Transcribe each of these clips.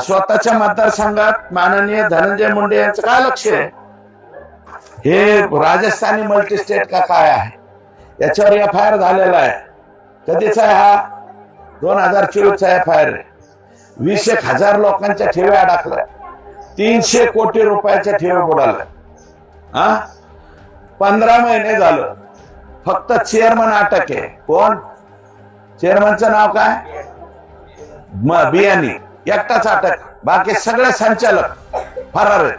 स्वतःच्या मतदारसंघात माननीय धनंजय मुंडे यांचं काय लक्ष आहे? हे राजस्थानी मल्टी स्टेट का काय आहे? याच्यावर एफ आय आर झालेला आहे. कधीचा आहे हा? दोन हजार चोवीसचा एफ आय आर वीस एक हजार लोकांच्या ठेव्या अडकल्या. तीनशे कोटी रुपयाच्या ठेव्या बुडाल्या. हा? पंधरा महिने झालं. फक्त चेअरमन अटक आहे. कोण? चेअरमनचं नाव काय? म- बियाणी. एकटाच अटक. बाकी सगळे संचालक फरार आहेत.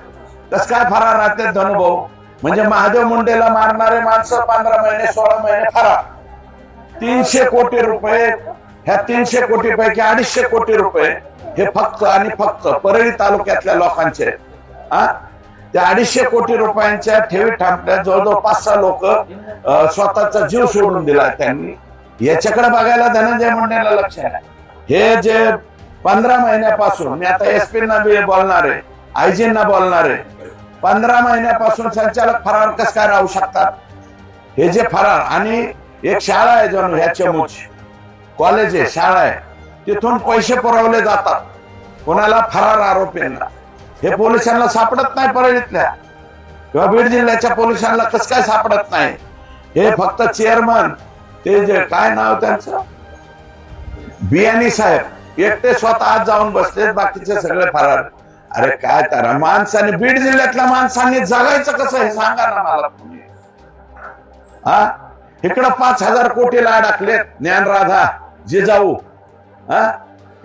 कस काय फरार राहते धनुभाऊ म्हणजे महादेव मुंडेला मारणारे माणसं पंधरा महिने सोळा महिने फरार. तीनशे कोटी रुपये. ह्या तीनशे कोटी पैकी अडीचशे कोटी रुपये हे फक्त आणि फक्त परळी तालुक्यातल्या लोकांचे. हा त्या अडीचशे कोटी रुपयांच्या ठेवी थांबल्या जवळजवळ पाच सहा लोक स्वतःचा जीव सोडून दिला त्यांनी. याच्याकडे बघायला धनंजय मुंडेला लक्ष आहे हे जे पंधरा महिन्यापासून मी आता एस ना बी बोलणार आहे आयजींना बोलणार. आहे पंधरा महिन्यापासून संचालक फरार कस काय राहू शकतात? हे जे फरार आणि एक शाळा आहे जणू ह्या चमूची कॉलेज आहे शाळा आहे. तिथून पैसे पुरवले जातात. कोणाला फरार आरोपींना हे पोलिसांना सापडत नाही परळीतल्या. किंवा बीड जिल्ह्याच्या पोलिसांना कस काय सापडत नाही? हे फक्त चेअरमन ते जे काय नाव त्यांचं? बियाणी साहेब. एकटे स्वतः आज जाऊन बसले बाकीचे सगळे फरार. अरे काय करा माणसाने बीड जिल्ह्यातल्या माणसांनी जगायचं कसं हे सांगा ना मला. तुम्ही हा इकडं पाच हजार कोटीला अडकले ज्ञानराधा जिजाऊ हा?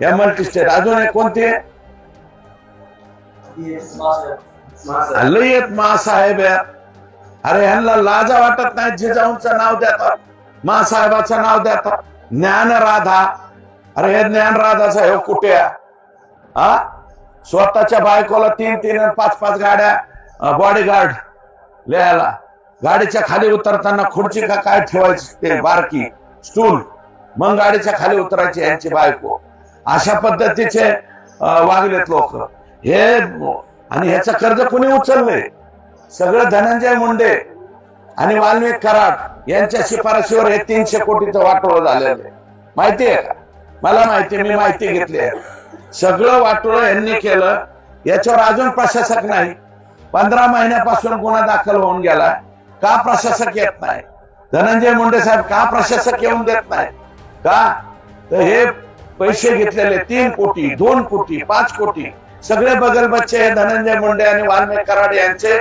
या मल्टी स्टेट अजून एक कोणते? लय येत मासाहेब आहे. अरे ह्यांना लाजा वाटत नाही जिजाऊंचं नाव देतात. मासाहेबाचं नाव देतात. ज्ञानराधा अरे हे ज्ञानराधाचा हे हो, कुठे हा? स्वतःच्या बायकोला तीन तीन पाच पाच गाड्या बॉडीगार्ड लिहायला. गाडीच्या खाली उतरताना खुर्ची का काय ठेवायची ते बारकी स्टूल मग गाडीच्या खाली उतरायची यांची बायको. अशा पद्धतीचे वागलेत लोक. हे आणि ह्याचं कर्ज कुणी उचललंय? सगळं धनंजय मुंडे आणि वाल्मिक कराड यांच्या शिफारशीवर हे तीनशे कोटीचं वाटोळ झालेलं आहे. माहिती आहे का? मला माहिती मी माहिती घेतली आहे. सगळं वाटोळं यांनी केलं. याच्यावर अजून प्रशासक नाही. पंधरा महिन्यापासून गुन्हा दाखल होऊन गेला. का प्रशासक येत नाही? धनंजय मुंडे साहेब का प्रशासक येऊन देत नाही? का? तर हे पैसे घेतलेले तीन कोटी दोन कोटी पाच कोटी. सगळे बगल बच्चे हे धनंजय मुंडे आणि वाल्मिक कराड यांचे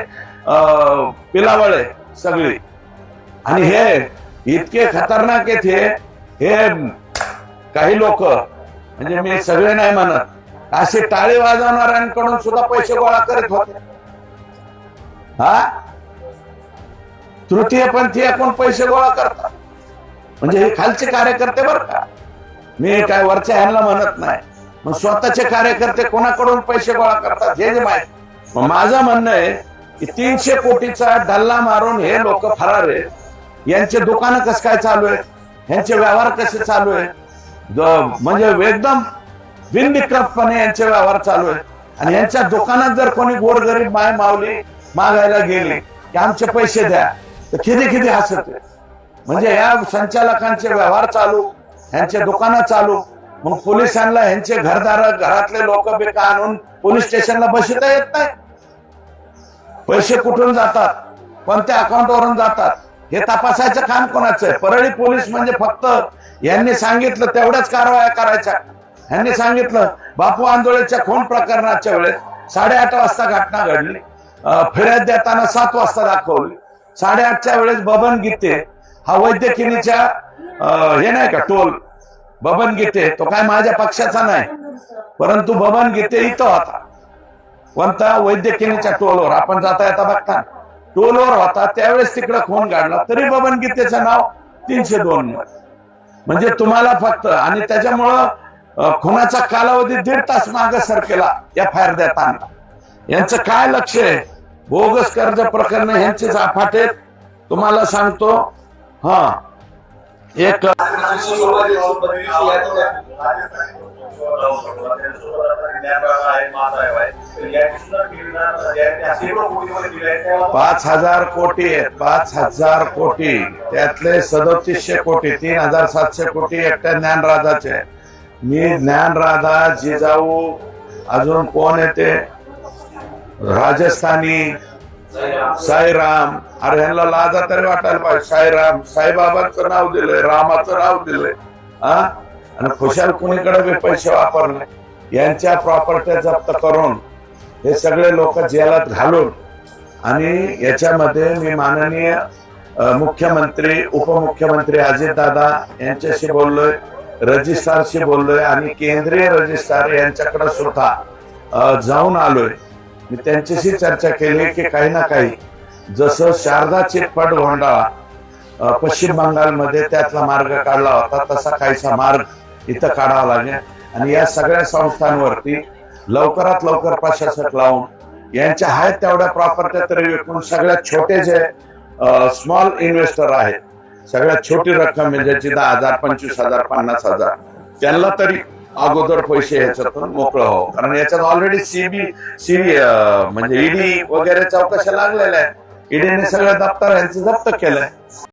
पिलावळे सगळे. आणि हे इतके खतरनाक हे हे काही लोक म्हणजे मी सगळे नाही म्हणत. असे टाळी वाजवणाऱ्यांकडून सुद्धा पैसे गोळा करत होते. हा? तृतीय पंथीय कोण पैसे गोळा करतात? म्हणजे हे खालचे कार्यकर्ते बरं का? मी काय वरच्या ह्यांना म्हणत नाही. मग स्वतःचे कार्यकर्ते कोणाकडून पैसे गोळा करतात? हे जे माहीत. मग माझं म्हणणं आहे की तीनशे कोटीचा डल्ला मारून हे लोक फरार आहेत. यांचे दुकानं कसं काय चालू आहे यांचे व्यवहार कसे चालू आहे द- म्हणजे एकदम बिनविक्रतपणे यांचे व्यवहार चालू आहेत आणि यांच्या दुकानात जर कोणी गोरगरीब माय मावली मागायला गेले की आमचे पैसे द्या. तर किती किती हसत आहे. म्हणजे या संचालकांचे व्यवहार चालू यांचे दुकानं चालू. मग पोलिसांना यांचे घरदार घरातले लोक बिका आणून पोलीस स्टेशनला बसता येत नाही. पैसे कुठून जातात? कोणत्या अकाउंटवरून जातात? हे तपासायचं काम कोणाचं आहे? परळी पोलीस म्हणजे फक्त यांनी सांगितलं तेवढ्याच कारवाया करायच्या. यांनी सांगितलं बापू आंदोळेच्या खून प्रकरणाच्या वेळेस साडेआठ वाजता घटना घडली. फिर्याद देताना सात वाजता दाखवली. साडेआठच्या वेळेस बबन गीते हा वैद्यकिनीच्या हे नाही का टोल. बबन गीते तो काय माझ्या पक्षाचा नाही परंतु बबन गीते इथं होता. कोणता? वैद्यकिनीच्या टोलवर. आपण जाता येता बघता. टोलवर होता त्यावेळेस तिकडे खून काढला तरी बबन गीतेचं नाव तीनशे दोन. म्हणजे तुम्हाला फक्त आणि त्याच्यामुळं खुनाचा कालावधी दीड तास मागे सरकेला एफ आय आर देताना. यांचं काय लक्ष आहे? बोगस कर्ज प्रकरण यांचेच अफाट तुम्हाला सांगतो हा. एक पाच हजार कोटी आहेत. पाच हजार कोटी. त्यातले सदोतीसशे कोटी तीन हजार सातशे कोटी एकट्या ज्ञानराधाचे मी ज्ञानराधा जिजाऊ अजून कोण येते राजस्थानी साईराम. अरे ह्यांना लाजा तरी वाटायला पाहिजे. साईराम साईबाबांचं नाव दिलंय रामाचं नाव दिलंय. हा? आणि खुशाल कुणीकडे बी पैसे वापरले यांच्या प्रॉपर्ट्या जप्त करून हे सगळे लोक जेलात घालून आणि याच्यामध्ये मी माननीय मुख्यमंत्री उपमुख्यमंत्री अजितदादा यांच्याशी बोललोय रजिस्ट्रारशी बोललोय आणि केंद्रीय रजिस्ट्रार यांच्याकडे सुद्धा जाऊन आलोय. मी त्यांच्याशी चर्चा केली की काही ना काही जसं शारदा चिटफंड घोंडाळा पश्चिम बंगालमध्ये त्यातला मार्ग काढला होता तसा काहीसा मार्ग इथं काढावं लागेल. आणि या सगळ्या संस्थांवरती लवकरात लवकर प्रशासक लावून यांच्या आहेत तेवढ्या प्रॉपर्ट्या तरी विकून सगळ्यात छोटे जे स्मॉल इन्व्हेस्टर आहेत सगळ्यात छोटी रक्कम म्हणजे ज्याची दहा हजार पंचवीस हजार पन्नास हजार त्यांना तरी अगोदर पैसे ह्याच्यातून मोकळं हो कारण याच्यात ऑलरेडी सीबी सी म्हणजे ईडी वगैरे चौकशा लागलेल्या आहेत ईडीने सगळं दप्तर यांचं जप्त केलंय.